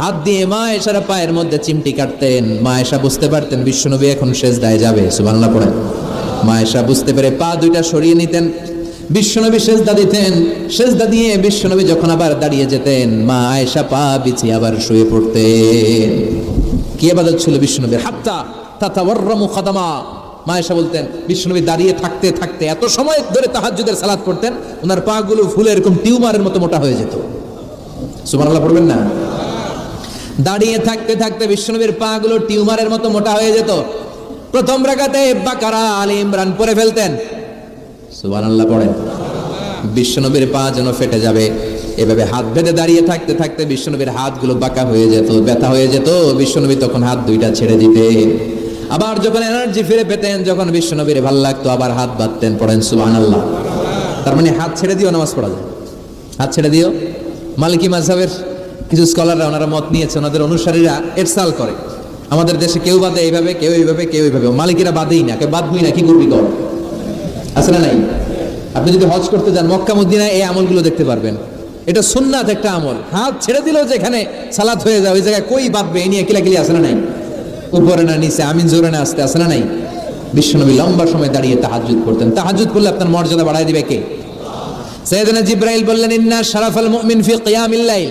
হাত দিয়ে মা এসার পায়ের মধ্যে চিমটি কাটতেন। মা এসা বুঝতে পারতেন, বিশ্বনবী এখন সেজদায় যাবে, সুবহানাল্লাহ পড়েন। মায়েশা বুঝতে পেরে পা দুইটা সরিয়ে নিতেন, বিশ্বনবী সেজদা দিতেন। সেজদা দিয়ে বিশ্বনবী যখন আবার দাঁড়িয়ে যেতেন, মা আয়েশা পা বিছিয়ে আবার শুয়ে পড়তেন। কি আবাদত ছিল বিশ্বনবীর? হাত্তা তাতা ওয়ার্রামু খাদামা মায়েশা বলতেন, বিশ্বনবী দাঁড়িয়ে থাকতে থাকতে এত সময় ধরে তাহাজ্জুদের সালাত পড়তেন, ওনার পা গুলো ফুলে এরকম টিউমারের মতো মোটা হয়ে যেত। সুবহানাল্লাহ পড়বেন না? দাঁড়িয়ে থাকতে থাকতে বিশ্বনবীর পা গুলো টিউমারের মতো মোটা হয়ে যেত। প্রথম রাগাতে বাকারা আলী ইমরান পরে ফেলতেন। সুবহানাল্লাহ পড়েন। বিশ্বনবীর পা যেন ফেটে যাবে। এভাবে হাত বেঁধে দাঁড়িয়ে থাকতে থাকতে বিশ্বনবীর হাতগুলো বাঁকা হয়ে যেত, ব্যথা হয়ে যেত। বিশ্বনবী তখন হাত দুইটা ছেড়ে দিতেন। আবার যখন এনার্জি ফিরে পেতেন, যখন বিশ্বনবীর ভালো লাগতো, আবার হাত বাঁধতেন। পড়েন সুবহানাল্লাহ। তার মানে হাত ছেড়ে দিও, নামাজ পড়া যায়। হাত ছেড়ে দিও। মালিকি মাঝহের কিছু স্কলাররা ওনারা মত নিয়েছে ওনাদের অনুসারীরা এরসাল করে। আমাদের দেশে কেউ বাদে এইভাবে, কেউ এইভাবে কেউ এইভাবে। মালিকেরা বাদেই না, কেউ বাদবই না, কি করবি কর? না নাই? আপনি যদি হজ করতে যান, মক্কা, মদিনায় এই আমলগুলো দেখতে পারবেন। এটা সুন্নাত একটা আমল। হাত ছেড়ে দিলেও যেখানে সালাত হয়ে যায়, ওই জায়গায় কই বাঁধবে এই নিয়ে কিলাকিলি আছে না নাই? উপরে না নিচে, আমিন জোরে না আসতে, আছে না নাই? বিশ্বনবী লম্বা সময় দাঁড়িয়ে তাহাজুদ করতেন। তাহাজুদ করলে আপনার মর্যাদা বাড়ায় দিবে কে? সৈয়দনা জিব্রাইল বললেন, ইন্না শারাফাল মুমিন ফি কিয়ামিল লাইল।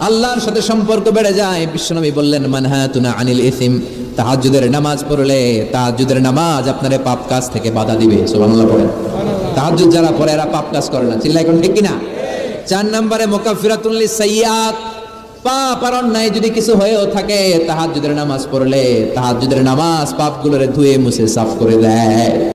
আল্লাহর সাথে সম্পর্ক বেড়ে যায়। বিশ্বনবী বললেন, মানহাতুনা আনিল ইসিম। তাহাজ্জুদের নামাজ পড়লে তাহাজ্জুদের নামাজ আপনার পাপ কাজ থেকে বাধা দিবে। সুবহানাল্লাহ পড়েন। তাহাজ্জুদ যারা পড়ে, এরা পাপ কাজ করে না। চিল্লা এখন ঠিক কিনা? চার নম্বরে মোকাফিরাতুল্লি সাইয়াত পাপ আর অন্যায় যদি কিছু হয়েও থাকে, তাহাজ্জুদের নামাজ পড়লে তাহাজ্জুদের নামাজ পাপগুলোরে ধুয়ে মুছে সাফ করে দেয়।